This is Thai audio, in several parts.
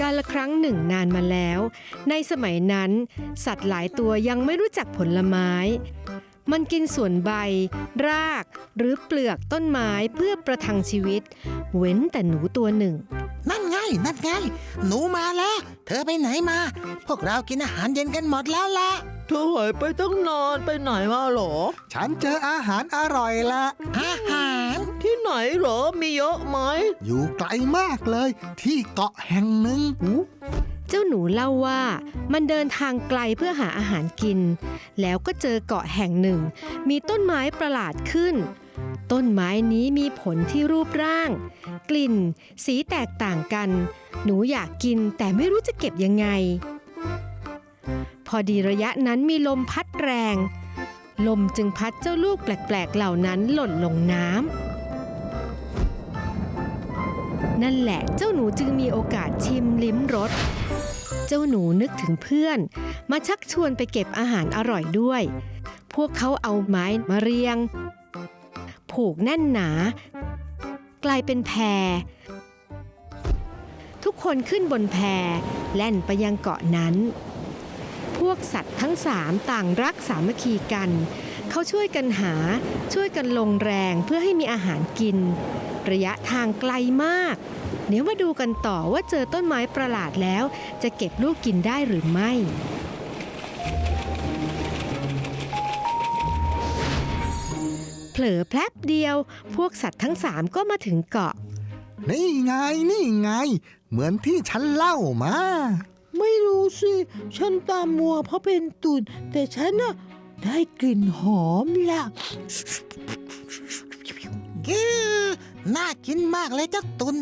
กาละครั้งหนึ่งนานมาแล้ว ในสมัยนั้น สัตว์หลายตัวยังไม่รู้จักผลไม้ มันกินส่วนใบ ราก หรือเปลือกต้นไม้เพื่อประทังชีวิต เว้นแต่หนูตัวหนึ่ง นั่นไง นั่นไง หนูมาแล้ว เธอไปไหนมา พวกเรากินอาหารเย็นกันหมดแล้วล่ะเธอหายไปตั้งนานไปไหนมาเหรอ ฉันเจออาหารอร่อยละอาหาร ที่ไหนเหรอ มีเยอะไหม อยู่ไกลมากเลย ที่เกาะแห่งหนึ่งเจ้าหนูเล่าว่ามันเดินทางไกลเพื่อหาอาหารกิน แล้วก็เจอเกาะแห่งหนึ่ง มีต้นไม้ประหลาดขึ้น ต้นไม้นี้มีผลที่รูปร่าง กลิ่น สีแตกต่างกัน หนูอยากกินแต่ไม่รู้จะเก็บยังไง พอดีระยะนั้นมีลมพัดแรง ลมจึงพัดเจ้าลูกแปลกๆเหล่านั้นหล่นลงน้ำ นั่นแหละเจ้าหนูจึงมีโอกาสชิมลิ้มรส เจ้าหนูนึกถึงเพื่อน มาชักชวนไปเก็บอาหารอร่อยด้วย พวกเขาเอาไม้มาเรียง ผูกแน่นหนา กลายเป็นแพทุกคนขึ้นบนแพแล่นไปยังเกาะนั้น พวกสัตว์ทั้งสามต่างรักสามัคคีกัน เขาช่วยกันหาช่วยกันลงแรงเพื่อให้มีอาหารกิน ระยะทางไกลมาก เดี๋ยวมาดูกันต่อว่าเจอต้นไม้ประหลาดแล้ว จะเก็บลูกกินได้หรือไม่เผลอแพลบเดียว พวกสัตว์ทั้งสามก็มาถึงเกาะ นี่ไงนี่ไง เหมือนที่ฉันเล่ามา ไม่รู้สิ ฉันตามมัวเพราะเป็นตุ่นแต่ฉันน่ะได้กลิ่นหอมล่ะยือ น่ากินมากเลยเจ้าตุน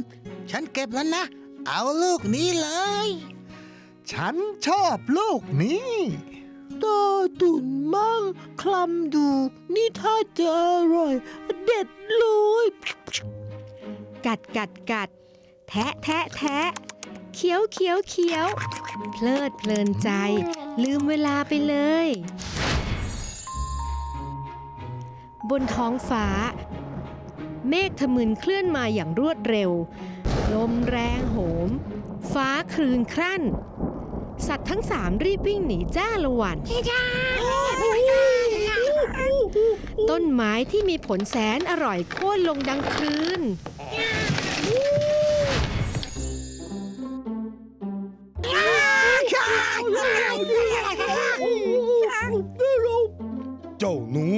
ฉันเก็บแล้วนะ เอาลูกนี้เลย ฉันชอบลูกนี้ตาตุ่นมั่งคลำดู นี่ถ้าจะอร่อย เด็ดเลยกัดกัดกัด แทะแทะแทะเคี้ยวเคี้ยวเคี้ยว เพลิดเพลินใจ ลืมเวลาไปเลย บนท้องฟ้า เมฆทะมึนเคลื่อนมาอย่างรวดเร็ว ลมแรงโหม ฟ้าคลืนครั่น สัตว์ทั้งสามรีบวิ่งหนีจ้าละวันต้นไม้ที่มีผลแสนอร่อยโค่นลงดังคลืนเจ้าหนู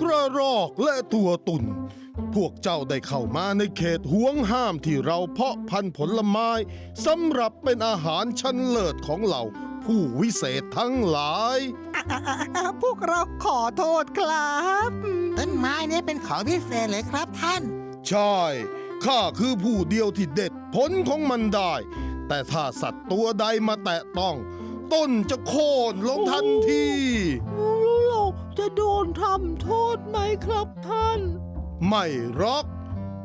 กระรอกและตัวตุ่น พวกเจ้าได้เข้ามาในเขตห่วงห้ามที่เราเพาะพันธุ์ผลไม้สำหรับเป็นอาหารชั้นเลิศของเรา ผู้วิเศษทั้งหลาย พวกเราขอโทษครับ ต้นไม้นี้เป็นของพิเศษเลยครับท่าน ใช่ ข้าคือผู้เดียวที่เด็ดผลของมันได้ แต่ถ้าสัตว์ตัวใดมาแตะต้อง ต้นจะโค่นลงทันทีแล้วเราจะโดนทำโทษไหมครับท่าน ไม่หรอก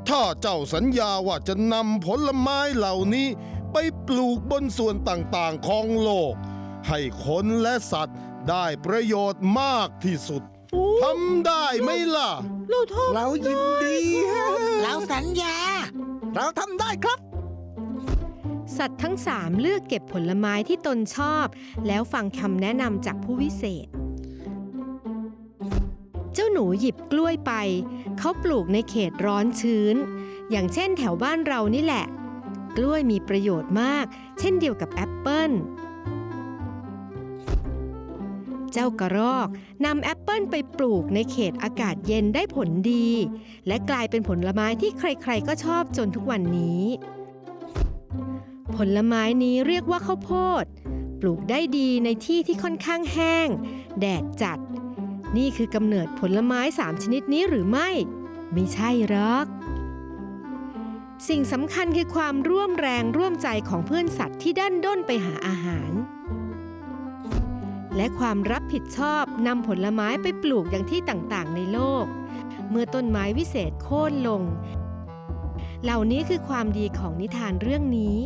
ถ้าเจ้าสัญญาว่าจะนำผลไม้เหล่านี้ ไปปลูกบนส่วนต่างๆของโลก ให้คนและสัตว์ได้ประโยชน์มากที่สุดโอ้ทำได้ไหมล่ะ เราทำเรายินดี เราสัญญา เราทำได้ครับ สัตว์ทั้งสามเลือกเก็บผลไม้ที่ตนชอบ แล้วฟังคำแนะนำจากผู้วิเศษเจ้าหนูหยิบกล้วยไป เขาปลูกในเขตร้อนชื้น อย่างเช่นแถวบ้านเรานี่แหละ กล้วยมีประโยชน์มาก เช่นเดียวกับแอปเปิ้ลเจ้ากระรอกนำแอปเปิลไปปลูกในเขตอากาศเย็นได้ผลดี และกลายเป็นผลไม้ที่ใครๆก็ชอบจนทุกวันนี้ ผลไม้นี้เรียกว่าข้าวโพด ปลูกได้ดีในที่ที่ค่อนข้างแห้ง แดดจัด นี่คือกำเนิดผลไม้สามชนิดนี้หรือไม่ ไม่ใช่หรอก สิ่งสำคัญคือความร่วมแรงร่วมใจของเพื่อนสัตว์ที่ดันด้นไปหาอาหาร และความรับผิดชอบนำผลไม้ไปปลูกอย่างที่ต่างๆ ในโลก เมื่อต้นไม้วิเศษโค่นลง เหล่านี้คือความดีของนิทานเรื่องนี้